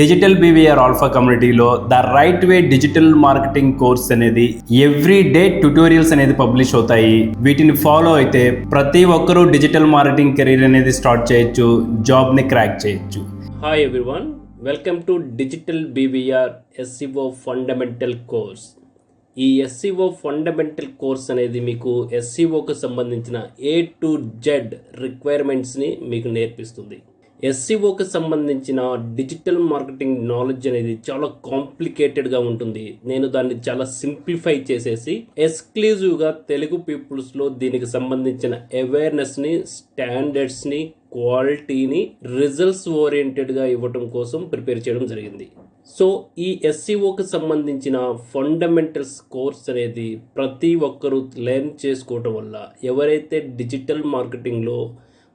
Digital BVR alpha కమ్యూనిటీలో the right way digital marketing course అనేది every day tutorials అనేది publish అవుతాయి. వీటిని ఫాలో అయితే ప్రతి ఒక్కరూ డిజిటల్ మార్కెటింగ్ కెరీర్ అనేది స్టార్ట్ చేయొచ్చు జాబ్ని క్రాక్ చేయొచ్చు. Hi everyone welcome to digital BVR SEO fundamental course ఈ ఎస్సీఓ ఫండమెంటల్ కోర్స్ అనేది మీకు ఎస్సీఓకు సంబంధించిన ఏ టు జెడ్ రిక్వైర్మెంట్స్ని మీకు నేర్పిస్తుంది. ఎస్సీఓకి సంబంధించిన డిజిటల్ మార్కెటింగ్ నాలెడ్జ్ అనేది చాలా కాంప్లికేటెడ్గా ఉంటుంది. నేను దాన్ని చాలా సింప్లిఫై చేసేసి ఎక్స్క్లూజివ్గా తెలుగు పీపుల్స్లో దీనికి సంబంధించిన అవేర్నెస్ని స్టాండర్డ్స్ని క్వాలిటీని రిజల్ట్స్ ఓరియంటెడ్గా ఇవ్వటం కోసం ప్రిపేర్ చేయడం జరిగింది. సో ఈ ఎస్సీఓకి సంబంధించిన ఫండమెంటల్స్ కోర్స్ అనేది ప్రతి ఒక్కరూ లెర్న్ చేసుకోవటం వల్ల ఎవరైతే డిజిటల్ మార్కెటింగ్లో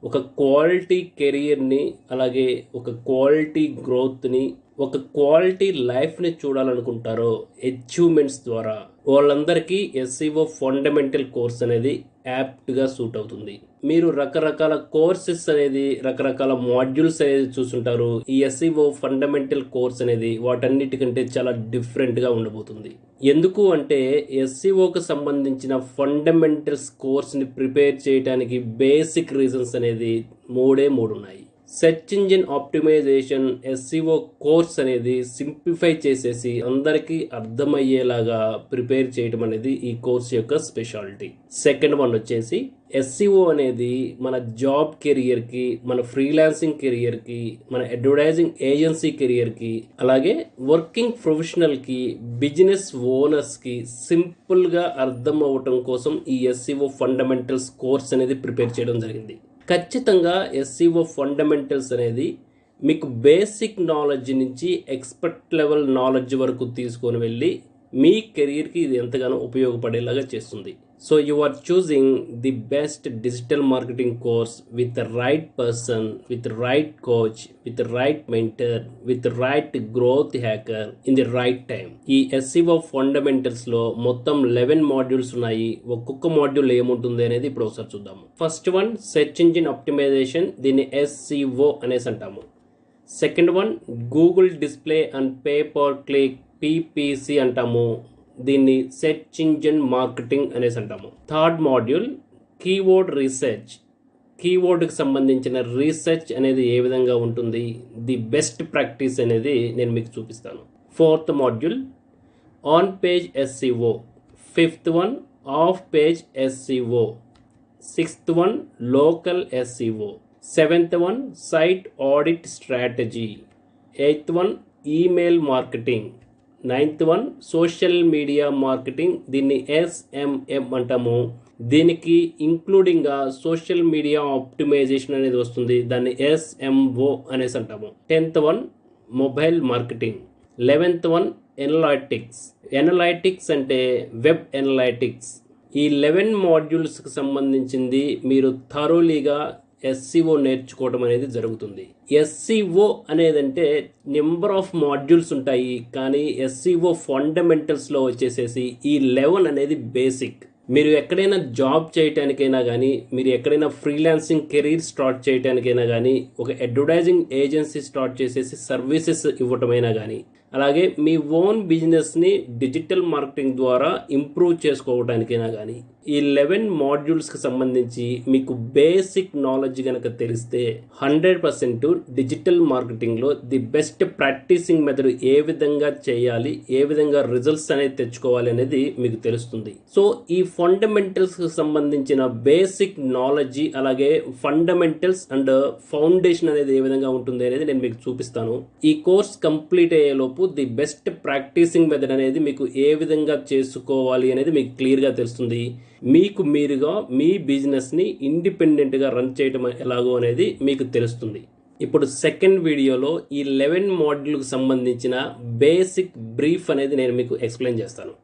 ఒక క్వాలిటీ కెరియర్ని అలాగే ఒక క్వాలిటీ గ్రోత్ని ఒక క్వాలిటీ లైఫ్ని చూడాలనుకుంటారో అచీవ్మెంట్స్ ద్వారా. వాళ్ళందరికీ ఎస్సీఓ ఫండమెంటల్ కోర్స్ అనేది యాప్ట్గా సూట్ అవుతుంది. మీరు రకరకాల కోర్సెస్ అనేది రకరకాల మాడ్యూల్స్ అనేది చూసుంటారు ఈ ఎస్సీఓ ఫండమెంటల్ కోర్స్ అనేది వాటన్నిటికంటే చాలా డిఫరెంట్గా ఉండబోతుంది. ఎందుకు అంటే ఎస్సీఓకి సంబంధించిన ఫండమెంటల్స్ కోర్స్ని ప్రిపేర్ చేయడానికి బేసిక్ రీజన్స్ అనేది మూడే మూడు ఉన్నాయి search engine optimization SEO course అనేది సింప్లిఫై చేసేసి అందరికీ అర్థమయ్యేలాగా ప్రిపేర్ చేయడం అనేది ఈ కోర్స్ యొక్క స్పెషాలిటీ. సెకండ్ వన్ వచ్చేసి ఎస్సీఓ అనేది మన జాబ్ కెరియర్కి మన ఫ్రీలాన్సింగ్ కెరియర్కి మన అడ్వర్టైజింగ్ ఏజెన్సీ కెరియర్కి అలాగే వర్కింగ్ ప్రొఫెషనల్కి బిజినెస్ ఓనర్స్కి సింపుల్గా అర్థం అవ్వటం కోసం ఈ ఎస్సీఓ ఫండమెంటల్స్ కోర్స్ అనేది ప్రిపేర్ చేయడం జరిగింది. ఖచ్చితంగా ఎస్సీఓ ఫండమెంటల్స్ అనేది మీకు బేసిక్ నాలెడ్జ్ నుంచి ఎక్స్పర్ట్ లెవెల్ నాలెడ్జ్ వరకు తీసుకొని వెళ్ళి మీ కెరీర్కి ఇది ఎంతగానో ఉపయోగపడేలాగా చేస్తుంది. So you are choosing the best digital marketing course with with right person with right coach with right with with right growth hacker in the right time ఈ ఎస్సీఓ ఫండమెంటల్స్లో మొత్తం లెవెన్ మాడ్యూల్స్ ఉన్నాయి. ఒక్కొక్క మాడ్యూల్ ఏముంటుంది అనేది ఇప్పుడు ఒకసారి చూద్దాము. First one search engine optimization దీన్ని ఎస్సీఓ అనేసి అంటాము. Second one Google display and pay per click PPC అంటాము. దీన్ని సెర్చ్ ఇంజిన్ మార్కెటింగ్ అనేసి అంటాము. Third module keyword research. కీవర్డ్కి సంబంధించిన రీసెర్చ్ అనేది ఏ విధంగా ఉంటుంది? ది బెస్ట్ ప్రాక్టీస్ అనేది నేను మీకు చూపిస్తాను. Fourth module on page SEO. Fifth one off page SEO. Sixth one local SEO. Seventh one site audit strategy. Eighth one email marketing. Ninth one social media marketing దీన్ని SMM అంటాము. దీనికి ఇంక్లూడింగ్గా social media optimisation అనేది వస్తుంది. దాన్ని SMO అనేసి అంటాము. Tenth one mobile marketing eleventh one analytics. Analytics అంటే web analytics. ఈ లెవెన్ మాడ్యూల్స్కి సంబంధించింది మీరు థరోలీగా ఎస్సీఓ నేర్చుకోవడం అనేది జరుగుతుంది. ఎస్సీఓ అనేదంటే నెంబర్ ఆఫ్ మాడ్యూల్స్ ఉంటాయి. కానీ ఎస్సీఓ ఫండమెంటల్స్లో వచ్చేసేసి ఈ లెవెన్ అనేది బేసిక్ మీరు ఎక్కడైనా జాబ్ చేయటానికైనా కానీ మీరు ఎక్కడైనా ఫ్రీలాన్సింగ్ కెరీర్ స్టార్ట్ చేయటానికైనా కానీ ఒక అడ్వర్టైజింగ్ ఏజెన్సీ స్టార్ట్ చేసేసి సర్వీసెస్ ఇవ్వటమైనా కానీ అలాగే మీ ఓన్ బిజినెస్ని డిజిటల్ మార్కెటింగ్ ద్వారా ఇంప్రూవ్ చేసుకోవడానికైనా కానీ ఈ లెవెన్ మాడ్యూల్స్కి సంబంధించి మీకు బేసిక్ నాలెడ్జ్ కనుక తెలిస్తే హండ్రెడ్ పర్సెంట్ డిజిటల్ మార్కెటింగ్లో ది బెస్ట్ ప్రాక్టీసింగ్ మెథడ్ ఏ విధంగా చేయాలి ఏ విధంగా రిజల్ట్స్ అనేది తెచ్చుకోవాలి అనేది మీకు తెలుస్తుంది. సో ఈ ఫండమెంటల్స్కి సంబంధించిన బేసిక్ నాలెడ్జ్ అలాగే ఫండమెంటల్స్ అండ్ ఫౌండేషన్ అనేది ఏ విధంగా ఉంటుంది అనేది నేను మీకు చూపిస్తాను. ఈ కోర్స్ కంప్లీట్ అయ్యేలోపు ది బెస్ట్ ప్రాక్టీసింగ్ మెథడ్ అనేది మీకు ఏ విధంగా చేసుకోవాలి అనేది మీకు క్లియర్గా తెలుస్తుంది. మీకు మీరుగా మీ బిజినెస్ని ఇండిపెండెంట్గా రన్ చేయడం ఎలాగో అనేది మీకు తెలుస్తుంది. ఇప్పుడు సెకండ్ వీడియోలో ఈ లెవెన్ మాడ్యూల్కి సంబంధించిన బేసిక్ బ్రీఫ్ అనేది నేను మీకు ఎక్స్ప్లెయిన్ చేస్తాను.